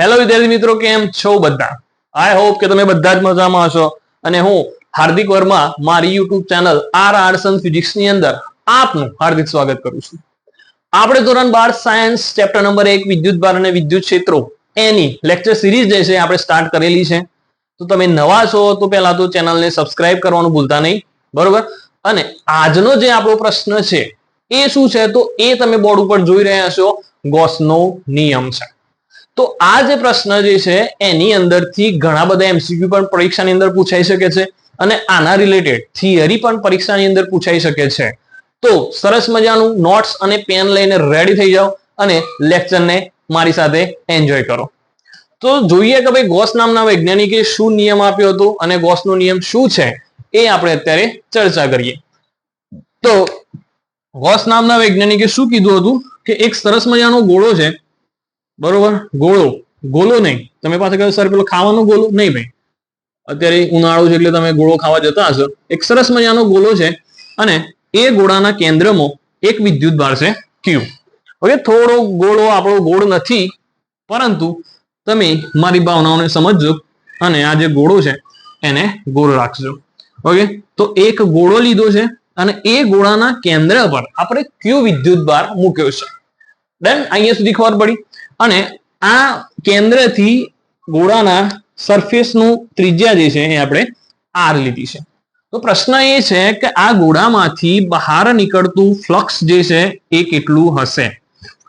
Hello વિદ્યાર્થી મિત્રો, કેમ છો બધા? આઈ હોપ કે તમે બધા જ મજામાં હશો. અને હું હાર્દિક વર્મા, મારી યુટ્યુબ ચેનલ આર આર્ટ્સ ફિઝિક્સની અંદર આપનું હાર્દિક સ્વાગત કરું છું. આપણે ધોરણ બાર સાયન્સ ચેપ્ટર નંબર એક, વિદ્યુત ભાર અને વિદ્યુત ક્ષેત્રો, એની લેક્ચર સિરીઝ જે છે આપણે સ્ટાર્ટ કરેલી છે. તો તમે નવા છો, તો પહેલા તો ચેનલને સબસ્ક્રાઇબ કરવાનું ભૂલતા નહીં. બરોબર? અને આજનો જે આપણો પ્રશ્ન છે, એ શું છે? તો એ તમે બોર્ડ ઉપર જોઈ રહ્યા છો. ગોસનો નિયમ છે. તો આ જે પ્રશ્ન જે છે, એની અંદરથી ઘણા બધા એમસીક્યુ પણ પરીક્ષાની અંદર પૂછાઈ શકે છે અને આના રિલેટેડ થિયરી પણ પરીક્ષાની અંદર પૂછાઈ શકે છે. તો સરસ મજાનું નોટ્સ અને પેન લઈને રેડી થઈ જાઓ અને લેક્ચરને મારી સાથે એન્જોય કરો. તો જોઈએ કે ભાઈ ગોસ નામના વૈજ્ઞાનિકે શું નિયમ આપ્યો હતો અને ગોસનો નિયમ શું છે, એ આપણે અત્યારે ચર્ચા કરીએ. તો ગોસ નામના વૈજ્ઞાનિકે શું કીધું હતું કે એક સરસ મજાનો ગોળો છે બરોબર? ગોળો. ગોળો નહીં. તમે પાસે કહ્યું સર, પેલો ખાવાનો ગોળો? નહીં ભાઈ. અત્યારે ઉનાળો છે એટલે તમે ગોળો ખાવા જતા હશો. એક સરસ મજાનો ગોળો છે અને એ ગોળાના કેન્દ્રમાં એક વિદ્યુત ભાર છે ક્યુ ઓકે થોડો ગોળો આપણો ગોળ નથી, પરંતુ તમે મારી ભાવનાઓને સમજજો અને આ જે ગોળો છે એને ગોળ રાખજો. ઓકે? તો એક ગોળો લીધો છે અને એ ગોળાના કેન્દ્ર પર આપણે ક્યુ વિદ્યુત ભાર મૂક્યો છે. ડન અહીંયા સુધી ખબર પડી. અને આ કેન્દ્રથી ગોળાના સરફેસનું ત્રિજ્યા જે છે, એ આપણે આર લીધી છે. તો પ્રશ્ન એ છે કે આ ગોળામાંથી બહાર નીકળતું ફ્લક્સ જે છે, એ કેટલું હશે?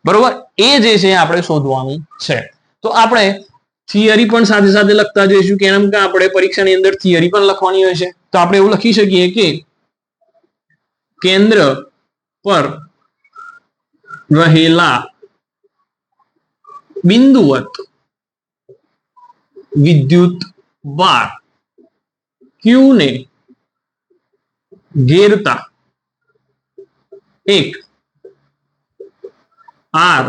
બરોબર? એ જે છે આપણે શોધવાનું છે. તો આપણે થિયરી પણ સાથે સાથે લખતા જઈશું, કેમ કે આપણે પરીક્ષાની અંદર થિયરી પણ લખવાની હોય છે. તો આપણે એવું લખી શકીએ કે કેન્દ્ર પર રહેલા બિંદુવત વિદ્યુત વાર ક્યુ ને ઘેરતા એક આર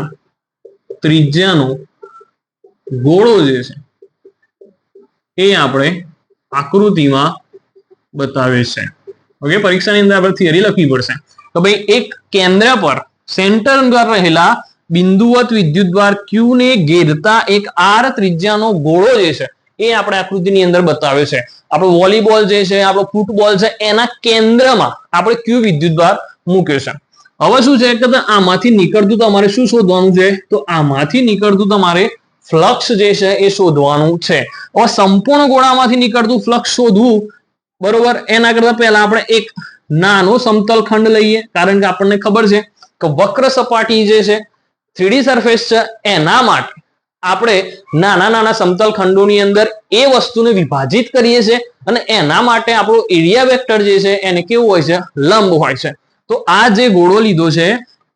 ત્રિજ્યાનો ગોળો જે છે એ આપણે આકૃતિમાં બતાવે છે ઓકે પરીક્ષાની અંદર આપણે થિયરી લખવી પડશે તો ભાઈ એક કેન્દ્ર પર સેન્ટર અંદર રહેલા બિંદુવત વિદ્યુતભાર ક્યુ ને ઘેરતા એક આર ત્રિજ્યાનો ગોળો જે છે, એ આપણે આકૃતિની અંદર બતાવે છે. આપણો વોલીબોલ જે છે, આપણો ફૂટબોલ છે, એના કેન્દ્રમાં આપણે ક્યુ વિદ્યુતભાર મૂક્યો છે. હવે શું છે, કે આમાંથી નીકળતું તમારે શું શોધવાનું છે? તો આમાંથી નીકળતું તમારે ફ્લક્સ જે છે, એ શોધવાનું છે. હવે સંપૂર્ણ ગોળામાંથી નીકળતું ફ્લક્સ શોધવું, બરોબર? એના કરતા પહેલા આપણે એક નાનો સમતલ ખંડ લઈએ, કારણ કે આપણને ખબર છે કે વક્ર સપાટી જે છે થ્રીડી સરફેસ છે એના માટે આપણે નાના નાના સમતલ ખંડોની અંદર એ વસ્તુને વિભાજિત કરીએ છીએ અને એના માટે આપણો એરિયા વેક્ટર જે છે એને કેવું હોય છે? લંબ હોય છે. તો આ જે ગોળો લીધો છે,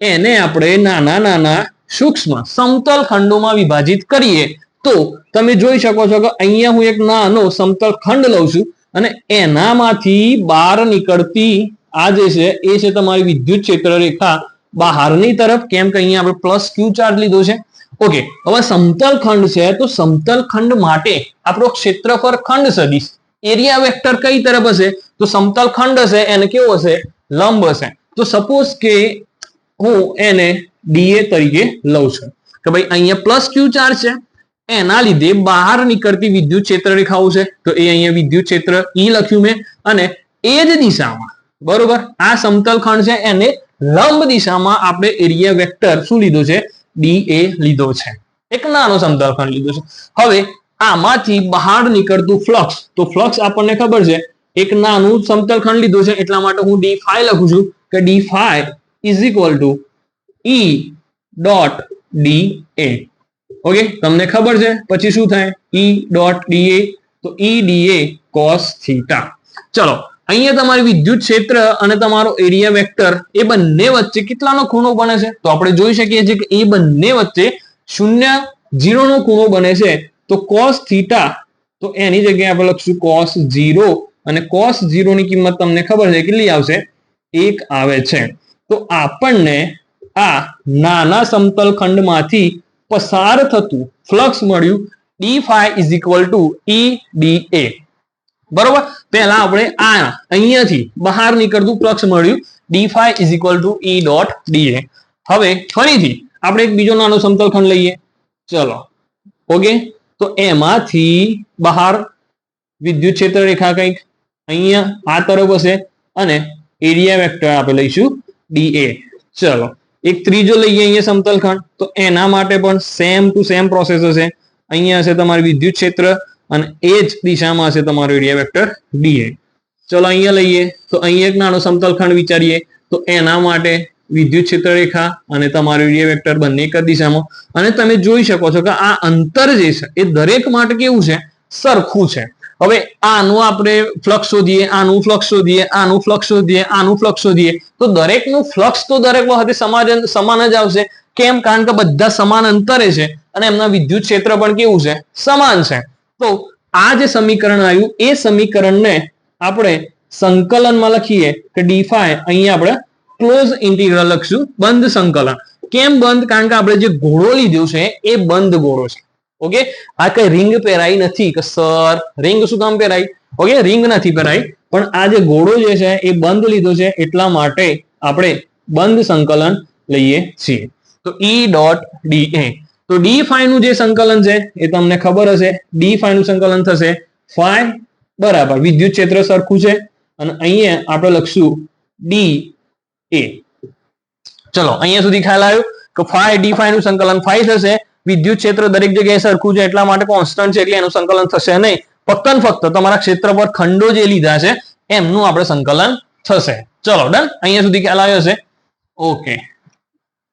એને આપણે નાના નાના સૂક્ષ્મ સમતલ ખંડોમાં વિભાજિત કરીએ. તો તમે જોઈ શકો છો કે અહીંયા હું એક નાનો સમતલ ખંડ લઉં છું અને એનામાંથી બહાર નીકળતી આ જે છે, એ છે તમારી વિદ્યુત ક્ષેત્ર રેખા બહારની તરફ કેમ કે અહીંયા આપણે પ્લસ ક્યુ ચાર્જ લીધો છે. ઓકે હવે સમતલ ખંડ છે, તો સમતલ ખંડ માટે આપણો ક્ષેત્રફળ ખંડ સદિશ એરિયા વેક્ટર કઈ તરફ હશે? તો સમતલ ખંડ હશે, એને કેવો હશે? લંબ હશે. તો સપોઝ કે હું એને ડીએ તરીકે લઉં છું. કે ભાઈ અહીંયા પ્લસ ક્યુ ચાર્જ છે, એના લીધે બહાર નીકળતી વિદ્યુત ક્ષેત્ર રેખાઓ છે. તો એ અહીંયા વિદ્યુત ક્ષેત્ર ઈ લખ્યું મેં. અને એ જ દિશામાં, બરોબર? આ સમતલ ખંડ છે, એને લંબ દિશામાં આપણે એરિયા વેક્ટર શું લીધો છે? ડી એ લીધો છે. એક નાનો સમતલખંડ લીધો છે. હવે આમાંથી બહાર નીકળતું ફ્લક્સ તો ફ્લક્સ આપણને ખબર છે, એક નાનું સમતલખંડ લીધો છે, એટલા માટે હું ડી ફાઈ લખું છું કે D phi is equal to E dot D A okay તમને ખબર છે? પછી શું થાય? ઈ ડોટ ડી એ તો E D A cos theta ચલો અહીંયા તમારી વિદ્યુત ક્ષેત્ર અને તમારો એરિયા વેક્ટર એ બંને વચ્ચે કેટલાનો ખૂણો બને છે? તો આપણે જોઈ શકીએ છીએ કે એ બંને વચ્ચે શૂન્ય જીરો નો ખૂણો બને છે. તો કોસ થીટા તો એની જગ્યાએ આપણે લખશું કોસ જીરો અને કોસ જીરો ની કિંમત તમને ખબર છે, કેટલી આવશે? એક આવે છે. તો આપણને આ નાના સમતલ ખંડમાંથી પસાર થતું ફ્લક્સ મળ્યું D phi is equal to E D A બરોબર? પહેલા આપણે આ અહીંયાથી બહાર નીકળતું ફ્લક્સ મળ્યું. D phi is equal to E dot A હવે ફરીથી આપણે એક બીજો નાનો સમતલ ખંડ લઈએ. ચલો. ઓકે તો એમાંથી બહાર વિદ્યુત ક્ષેત્ર રેખા કંઈક અહીંયા આ તરફ હશે અને એરિયા વેક્ટર આપણે લઈશું ડીએ ચલો. એક ત્રીજો લઈએ અહીંયા સમતલખંડ. તો એના માટે પણ સેમ ટુ સેમ પ્રોસેસ હશે. અહીંયા હશે તમારી વિદ્યુત ક્ષેત્ર અને એ જ દિશામાં હશે તમારો એરિયા વેક્ટર ડીએ ચલો અહીંયા લઈએ, તો અહીંયા એક નાનો સમતલખંડ વિચારીએ. તો એના માટે વિદ્યુત ક્ષેત્ર રેખા અને તમારું એરિયા વેક્ટર બંને એક જ દિશામાં. અને તમે જોઈ શકો છો કે આ અંતર જે છે, એ દરેક માટે કેવું છે? સરખું છે. હવે આનું આપણે ફ્લક્સ શોધીએ, આનું ફ્લક્સ શોધીએ, આનું ફ્લક્સ શોધીએ, આનું ફ્લક્સ શોધીએ. તો દરેકનું ફ્લક્સ તો દરેક વખતે સમાન સમાન જ આવશે. કેમ? કારણ કે બધા સમાન અંતરે છે અને એમના વિદ્યુત ક્ષેત્ર પણ કેવું છે? સમાન છે. તો આ જે સમીકરણ આવ્યું, એ સમીકરણને આપણે સંકલનમાં લખીએ કે ડી ફાઈ અહીંયા આપણે ક્લોઝ ઇન્ટિગ્રલ લખશું, બંધ સંકલન. કેમ બંધ? કારણ કે આપણે જે ઘોડો લીધો છે, એ બંધ ઘોડો છે. ઓકે આ કઈ રિંગ પહેરાઈ નથી કે સર રિંગ શું કામ પહેરાઈ ઓકે રિંગ નથી પહેરાઈ. પણ આ જે ઘોડો જે છે, એ બંધ લીધો છે, એટલા માટે આપણે બંધ સંકલન લઈએ છીએ. તો ઈ ડોટ ડી એ તો ડી ફાઈ નું જે સંકલન છે એ તમને ખબર હશે. ડી ફાઈ નું સંકલન થશે ફાઈ બરાબર વિદ્યુત ક્ષેત્ર સરખું છે. અને અહીંયા આપણે લખશું ડી એ ચલો, અહીંયા સુધી ખ્યાલ આવ્યો કે ફાઈ ડી ફાઈ નું સંકલન ફાઈ થશે. વિદ્યુત ક્ષેત્ર દરેક જગ્યાએ સરખું છે એટલા માટે કોન્સ્ટન્ટ છે એટલે એનું સંકલન થશે નહીં. ફક્ત ફક્ત તમારા ક્ષેત્ર પર ખંડો જે લીધા છે એમનું આપણે સંકલન થશે. ચલો ડન અહીંયા સુધી ખ્યાલ આવ્યો છે ઓકે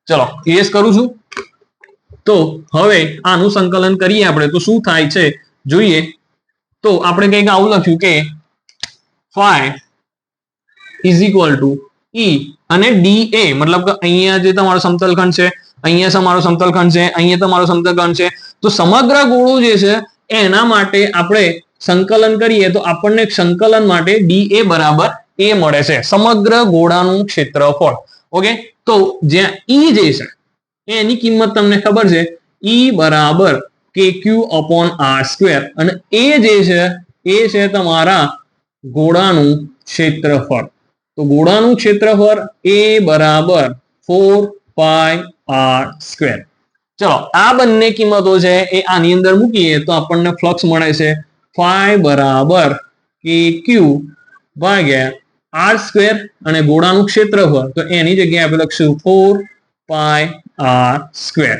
ચલો યસ કરું છું. તો હવે આનું સંકલન કરીએ આપણે. તો શું થાય છે? જોઈએ. તો આપણે કંઈક આવું લખ્યું કે phi is equal to E અને ડી એ મતલબ કે અહીંયા જે તમારો સમતલખંડ છે, અહીંયા તમારો સમતલખંડ છે, અહીંયા તમારો સમતલખંડ છે. તો સમગ્ર ગોળો જે છે, એના માટે આપણે સંકલન કરીએ તો આપણને સંકલન માટે ડી એ બરાબર એ મળે છે. સમગ્ર ગોળાનું ક્ષેત્રફળ. ઓકે? તો જ્યાં ઈ જે છે એની કિંમત તમને ખબર છે ઈ બરાબર કે ક્યુ અપોન આર સ્ક્વેર અને એ જે છે, એ છે તમારા ગોળાનું ક્ષેત્રફળ. તો ગોળાનું ક્ષેત્રફળ એ બરાબર ફોર પાય આર સ્ક્વેર ચલો, આ બંને કિંમતો છે એ આની અંદર મૂકીએ તો આપણને ફ્લક્સ મળે છે ફાઈ બરાબર કે ક્યુ ભાગ્યા આર સ્ક્વેર અને ગોળાનું ક્ષેત્રફળ. તો એની જગ્યાએ આપણે લખશું ફોર પાય આર સ્ક્વેર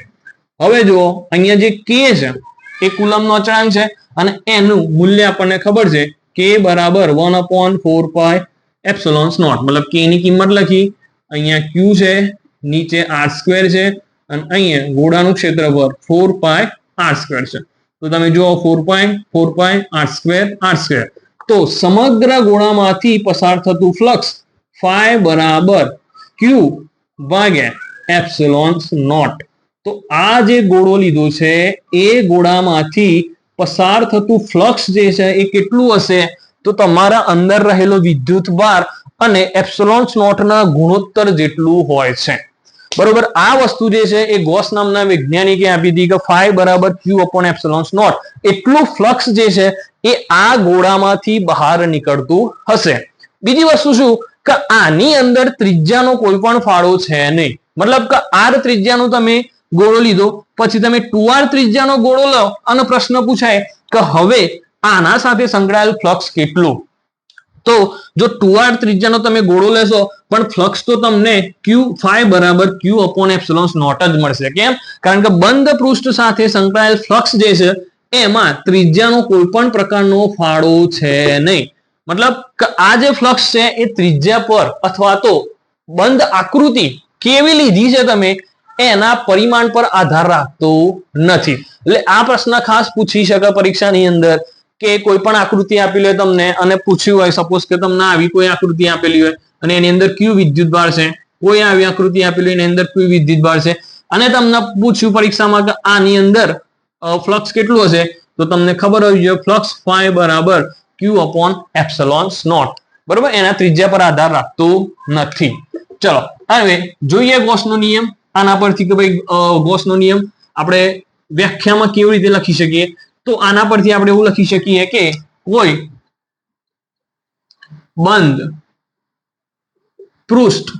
હવે જુઓ, અહીંયા જે કે છે, એ કુલમનો અચળાંક છે અને એનું મૂલ્ય આપણને ખબર છે કે બરાબર one upon four pi epsilons naught મતલબ કે ની કિંમત લખી, અહીંયા ક્યુ છે, નીચે આર સ્ક્વેર છે, અને અહીંયા ગોળાનું ક્ષેત્રફળ ફોર પાય આર સ્ક્વેર છે. તો તમે જુઓ four pi four pi R square R square તો સમગ્ર ગોળામાંથી પસાર થતું ફ્લક્સ ફાય બરાબર ક્યુ ભાગ્યા એપ્સિલોન્સ નોટ. તો આ જે ગોળો લીધો છે, એ ગોળામાંથી પસાર થતું ફ્લક્સ જે છે, એ કેટલું હશે? તો તમારા અંદર રહેલો વિદ્યુત ભાર અને એપ્સોલોન્સ નોટના ગુણોત્તર જેટલું હોય છે. બરોબર? આ વસ્તુ જે છે, એ ગોસ નામના વૈજ્ઞાનિકે આપી હતી કે ફાઈ બરાબર ક્યુ અપોન એપ્સોલોન્સ નોટ. એટલું ફ્લક્સ જે છે, એ આ ગોળામાંથી બહાર નીકળતું હશે. બીજી વસ્તુ શું? કે આની અંદર ત્રિજ્યાનો કોઈ પણ ફાળો છે નહીં. મતલબ કે આર ત્રિજ્યાનો તમે ગોળો લીધો, પછી તમે ટુ આર ત્રિજ્યાનો ગોળો લો અને પ્રશ્ન પૂછાય કે હવે આના સાથે સંકળાયેલ ફ્લક્સ કેટલું? તો જો ટુ આર ત્રિજ્યાનો તમે ગોળો લેશો, પણ ફ્લક્સ તો તમને ક્યુ ફાઈ બરાબર ક્યુ અપોન એપ્સલોન્સ નોટ જ મળશે. કેમ? કારણ કે બંધ પૃષ્ઠ સાથે સંકળાયેલ ફ્લક્સ જે છે, એમાં ત્રિજ્યાનો કોઈ પણ પ્રકારનો ફાળો છે નહીં. મતલબ કે આ જે ફ્લક્સ છે, એ ત્રિજ્યા પર અથવા તો બંધ આકૃતિ કેવી લીધી છે તમે? એના પરિમાણ પર આધાર રાખતો નથી. એટલે આ પ્રશ્ન ખાસ પૂછી શકે પરીક્ષાની અંદર કે કોઈ પણ આકૃતિ આપેલી હોય તમને અને પૂછ્યું હોય સપોઝ કે તમને આવી કોઈ આકૃતિ આપેલી હોય અને એની અંદર કયું વિદ્યુત ભાર છે? કોઈ આવી આકૃતિ આપેલી એની અંદર કયું વિદ્યુત ભાર છે? અને તમને પૂછ્યું પરીક્ષામાં કે આની અંદર ફ્લક્સ કેટલું હશે? તો તમને ખબર હોવી જોઈએ ફ્લક્સ ફાઈ બરાબર ક્યુ અપોન એપ્સલોન્સ નોટ. બરોબર? એના ત્રિજ્યા પર આધાર રાખતું નથી. ચલો હવે જોઈએ ગોસનો નિયમ. આના પરથી કે ભાઈ ગોસનો નિયમ. આપણે વ્યાખ્યામાં કેવી રીતે લખી શકીએ? તો આના પરથી આપણે એવું લખી શકીએ કે કોઈ બંધ, પૃષ્ઠ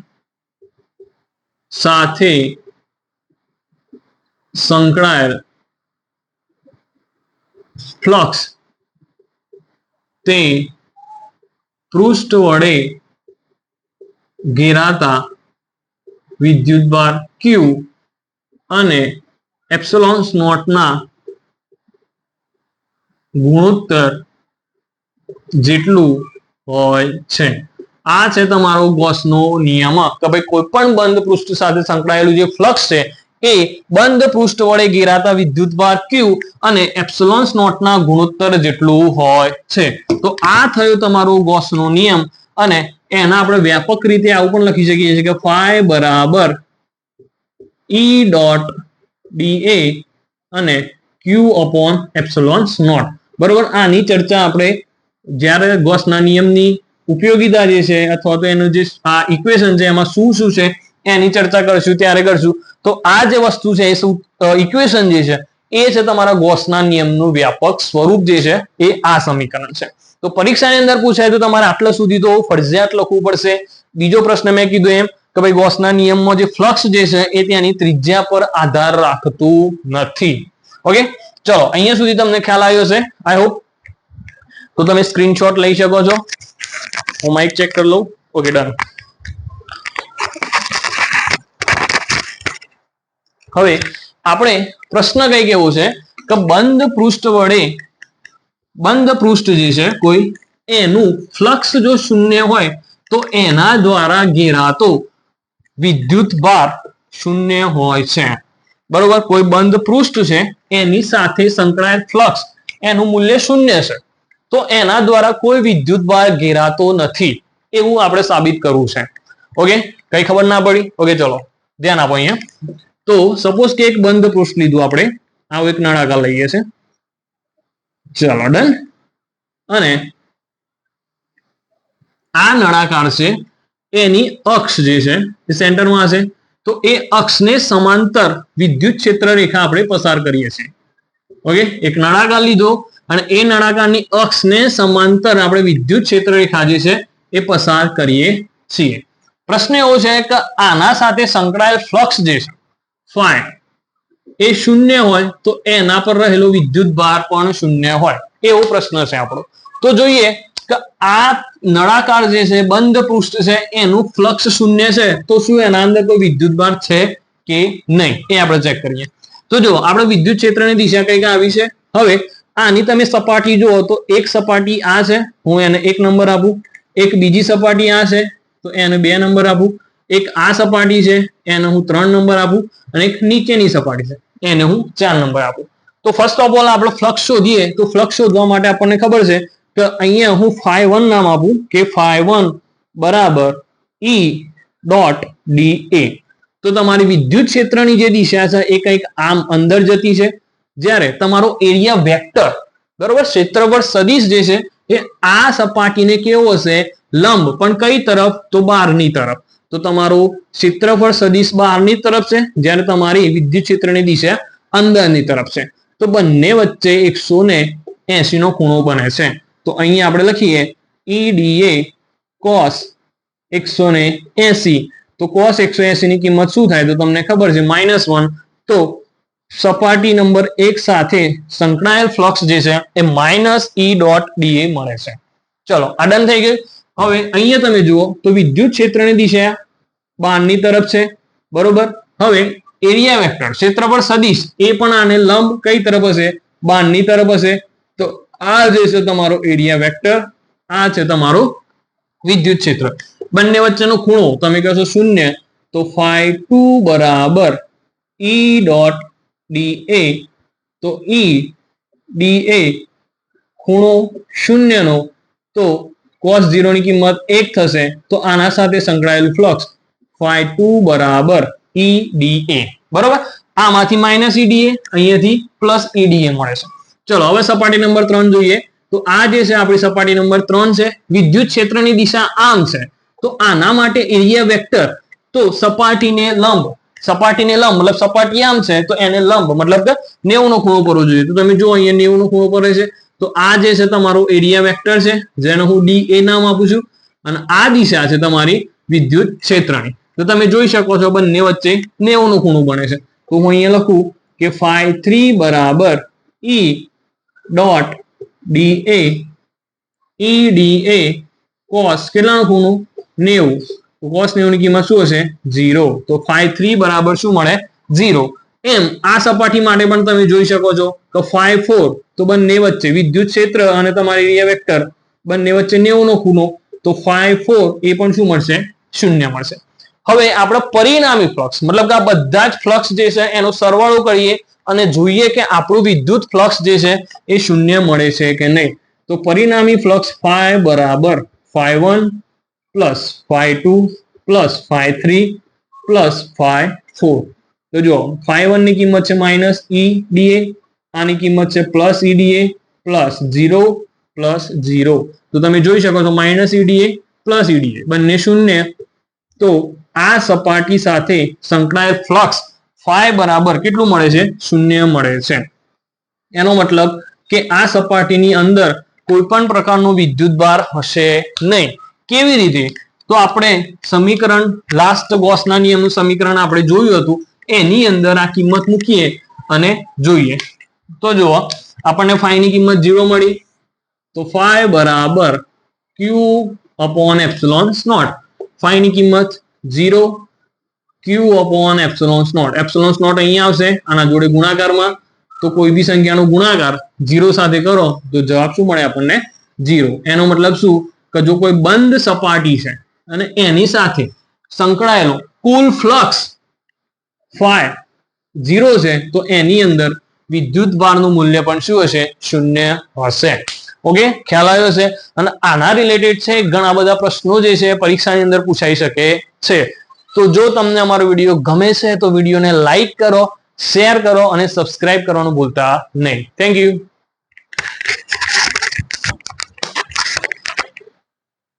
સાથે સંકળાયેલ ફ્લક્સ તે પૃષ્ઠ વડે ઘેરાતા વિદ્યુતભાર ક્યુ અને એપ્સલોન્સ નોટના ગુણોત્તર જેટલું હોય છે. આ છે તમારો ગોસનો નિયામક કે ભાઈ કોઈ પણ બંધ પૃષ્ઠ સાથે સંકળાયેલું જે ફ્લક્સ છે, એ બંધ પૃષ્ઠ વડે ઘેરાતા વિદ્યુતભાર ક્યુ અને એપ્સલોન્સ નોટના ગુણોત્તર જેટલું હોય છે. તો આ થયો તમારો ગોસનો નિયમ. અને એના આપણે વ્યાપક રીતે આવું પણ લખી શકીએ છીએ કે ફાઈ બરાબર ઈ ડોટ ડી એ અને ક્યુ અપોન એપ્સલોન્સ નોટ. બરોબર? આની ચર્ચા આપણે જ્યારે ગોસના નિયમની ઉપયોગિતા જે છે અથવા તો એનું જે આ ઇક્વેશન છે એમાં શું શું છે એની ચર્ચા કરશું, ત્યારે કરશું. તો આ જે વસ્તુ છે એ શું ઇક્વેશન જે છે એ છે તમારા ગોસના નિયમનું વ્યાપક સ્વરૂપ જે છે, એ આ સમીકરણ છે. તો પરીક્ષાની અંદર પૂછાય તો તમારે આટલા સુધી તો ફરજિયાત લખવું પડશે. બીજો પ્રશ્ન મેં કીધું એમ કે ભાઈ ગોસના નિયમમાં જે ફ્લક્સ જે છે, એ ત્યાંની ત્રિજ્યા પર આધાર રાખતું નથી. ઓકે? ચલો, અહીંયા સુધી તમને ખ્યાલ આવ્યો છે આઈ હોપ તો તમે સ્ક્રીનશોટ લઈ શકો છો. હું માઇક ચેક કરી લઉં. ઓકે ડન હવે આપણે પ્રશ્ન કઈ કેવો છે કે બંધ પૃષ્ઠ વડે, બંધ પૃષ્ઠ જે છે કોઈ, એનું ફ્લક્સ જો શૂન્ય હોય તો એના દ્વારા ઘેરાતો વિદ્યુત ભાર શૂન્ય હોય છે. બરોબર? કોઈ બંધ પૃષ્ઠ છે, એની સાથે સંકળાયેલ ફ્લક્સ, એનું મૂલ્ય શૂન્ય છે. તો એના દ્વારા કોઈ વિદ્યુત ભાર ઘેરાતો નથી. એવું આપણે સાબિત કરવું છે. ઓકે? કઈ ખબર ના પડી? ઓકે, ચલો. ધ્યાન આપો અહીંયા. તો સપોઝ કે એક બંધ પૃષ્ઠ લીધું આપણે. આવું એક નળાકાર લઈએ છે. ચલો ડન અને આ નળાકાર છે, એની અક્ષ જે છે, એ સેન્ટરમાં હશે. તો એ અક્ષને સમાંતર વિદ્યુત ક્ષેત્ર રેખા આપણે પસાર કરીએ છીએ. ઓકે એક નળાકાર લીધો અને એ નળાકારની અક્ષને સમાંતર આપણે વિદ્યુત ક્ષેત્ર રેખા જે છે, એ પસાર કરીએ છીએ. પ્રશ્ન એવો છે કે આના સાથે સંકળાયેલ ફ્લક્સ જે છે ફાઈ એ શૂન્ય હોય તો એના પર રહેલો વિદ્યુત ભાર પણ શૂન્ય હોય. એવો પ્રશ્ન છે આપણો. તો જોઈએ કે આ નળાકાર જે છે બંધ પૃષ્ઠ છે, એનું ફ્લક્સ શૂન્ય છે. તો શું એના અંદર કોઈ વિદ્યુત ભાર છે કે નહીં? એ આપણે ચેક કરીએ. તો જો આપણે વિદ્યુત ક્ષેત્રની દિશા કંઈક આવી છે. હવે આની તમે સપાટી જુઓ તો એક સપાટી આ છે. હું એને એક નંબર આપું. એક બીજી સપાટી આ છે. તો એને બે નંબર આપું. એક આ સપાટી છે, એને હું ત્રણ નંબર આપું અને એક નીચેની સપાટી છે, એને હું ચાર નંબર આપું. તો ફર્સ્ટ ઓફ ઓલ આપણે ફ્લક્સ શોધીએ, તો ફ્લક્સ શોધવા માટે આપણને ખબર છે કે અહીંયા હું ફાઈ વન નામ આપું, કે ફાઈ વન બરાબર ઈ ડોટ ડી એ તો તમારી વિદ્યુત ક્ષેત્રની જે દિશા છે, એ કંઈક આમ અંદર જતી છે. જ્યારે તમારો એરિયા વેક્ટર બરોબર, ક્ષેત્રફળ સદિશ જે છે, એ આ સપાટીને કેવો હશે? લંબ. પણ કઈ તરફ? તો બહારની તરફ. તો તમારું ક્ષેત્રફળ સદિશ બહારની તરફ છે, જ્યારે તમારી વિદ્યુત ક્ષેત્રની દિશા અંદરની તરફ છે. તો બંને વચ્ચે એકસો ને નો ખૂણો બને છે. તો અહીંયા આપણે લખીએ ઈડીએ કોસ એકસો ને તો કોસ એકસો એસી ની કિંમત શું થાય? તો તમને ખબર છે માઇનસ વન તો સપાટી નંબર એક સાથે સંકળાયેલ ફ્લક્સ જે છે, એ minus E dot D A મળે છે. ચલો, આ ડન થઈ ગયું. હવે અહીંયા તમે જુઓ તો વિદ્યુત ક્ષેત્રની દિશા બહારની તરફ છે, બરોબર? હવે એરિયા વેક્ટર ક્ષેત્રફળ સદિશ એ પણ આને લંબ કઈ તરફ હશે? બહારની તરફ હશે. તો આ જે છે તમારો એરિયા વેક્ટર, આ છે તમારો વિદ્યુત ક્ષેત્ર. બંને વચ્ચેનો ખૂણો તમે કહેશો શૂન્ય, તો ફાઈ ટુ બરાબર ઈ ડોટ ડી એ, તો ઈ ડી એ ખૂણો શૂન્યનો, તો કોસની કિંમત એક થશે, તો આના સાથે સંકળાયેલું ફ્લક્સ ફાઈ ટુ બરાબર ઈડીએ બરાબર બરોબર? આમાંથી માઇનસ ઈડીએ અહીંયાથી પ્લસ ઈડીએ મળે છે. ચલો, હવે સપાટી નંબર ત્રણ જોઈએ. તો આ જે છે, આપણી સપાટી નંબર ત્રણ છે, વિદ્યુત ક્ષેત્રની દિશા આમ છે. તો આના માટે એરિયા વેક્ટર તો સપાટીને લંબ સપાટીને લંબ, મતલબ સપાટી આમ છે, તો એને લંબ, મતલબ કે નેવું નો ખૂણો કરવો જોઈએ. તો તમે જો અહીંયા નેવું નો ખૂણો કરે છે તો આ જે છે તમારો એરિયા વેક્ટર છે, જેને હું ડી એ નામ આપું છું, અને આ દિશા છે તમારી વિદ્યુત ક્ષેત્રની. તો તમે જોઈ શકો છો બંને વચ્ચે નેવું નું ખૂણું બને છે. તો હું અહીંયા લખું કે ફાઈ થ્રી બરાબર E dot D A, E D A cos કેટલાનું ખૂણું? નેવું. કોસ નેવું ની કિંમત શું હશે? ઝીરો. તો ફાઈવ થ્રી બરાબર શું મળે? ઝીરો. એમ આ સપાટી માટે પણ તમે જોઈ શકો છો કે ફાઈવ ફોર તો બંને વચ્ચે વિદ્યુત ક્ષેત્ર અને તમારી એરિયા વેક્ટર બંને વચ્ચે નેવું નો ખૂણો, તો ફાઈવ ફોર એ પણ શું મળશે? શૂન્ય મળશે. હવે આપણે પરિણામી ફ્લક્સ મતલબ કે આ બધા જ ફ્લક્સ જે છે એનો સરવાળો કરીએ અને જોઈએ કે આપણું વિદ્યુત ફ્લક્સ જે છે એ શૂન્ય મળે છે કે નહીં. તો પરિણામી ફ્લક્સ ફાઈવ બરાબર phi one plus phi two plus phi three plus phi four તો જો ફાઈ વનની કિંમત છે માઇનસ ઈ ડીએ આની કિંમત છે plus E D A plus zero plus zero તો તમે જોઈ શકો છો માઇનસ ઈડીએ પ્લસ ઈડીએ બંને શૂન્ય. તો આ સપાટી સાથે સંકળાયેલ ફ્લક્સ ફાઈ બરાબર કેટલું મળે છે? શૂન્ય મળે છે. એનો મતલબ કે આ સપાટીની અંદર કોઈ પણ પ્રકારનો વિદ્યુત ભાર હશે નહીં. કેવી રીતે? તો આપણે સમીકરણ લાસ્ટ ગોસના નિયમનું સમીકરણ આપણે જોયું હતું. એની અંદર આ કિંમત મૂકીએ અને જોઈએ. તો જુઓ, આપણને ફાઈ ની કિંમત ઝીરો મળી. તો ફાઈ બરાબર Q upon epsilon naught phi ની કિંમત zero Q upon epsilon naught epsilon naught અહીંયા આવશે, આના જોડે ગુણાકારમાં. તો કોઈ બી સંખ્યાનો ગુણાકાર ઝીરો સાથે કરો, તો જવાબ શું મળે આપણને? ઝીરો એનો મતલબ શું? કે જો કોઈ બંધ સપાટી છે અને એની સાથે સંકળાયેલો કુલ ફ્લક્સ ફાઈ ઝીરો છે, તો એની અંદર વિદ્યુત ભારનું મૂલ્ય પણ શું હશે? શૂન્ય હશે. ઓકે ખ્યાલ આવ્યો છે? અને આના રિલેટેડ છે, ઘણા બધા પ્રશ્નો જે છે, પરીક્ષાની અંદર પૂછાઈ શકે છે. તો જો તમને અમારો વીડિયો ગમે છે, તો વિડીયોને લાઈક કરો શેર કરો અને સબસ્ક્રાઇબ કરવાનું ભૂલતા નહીં. Thank you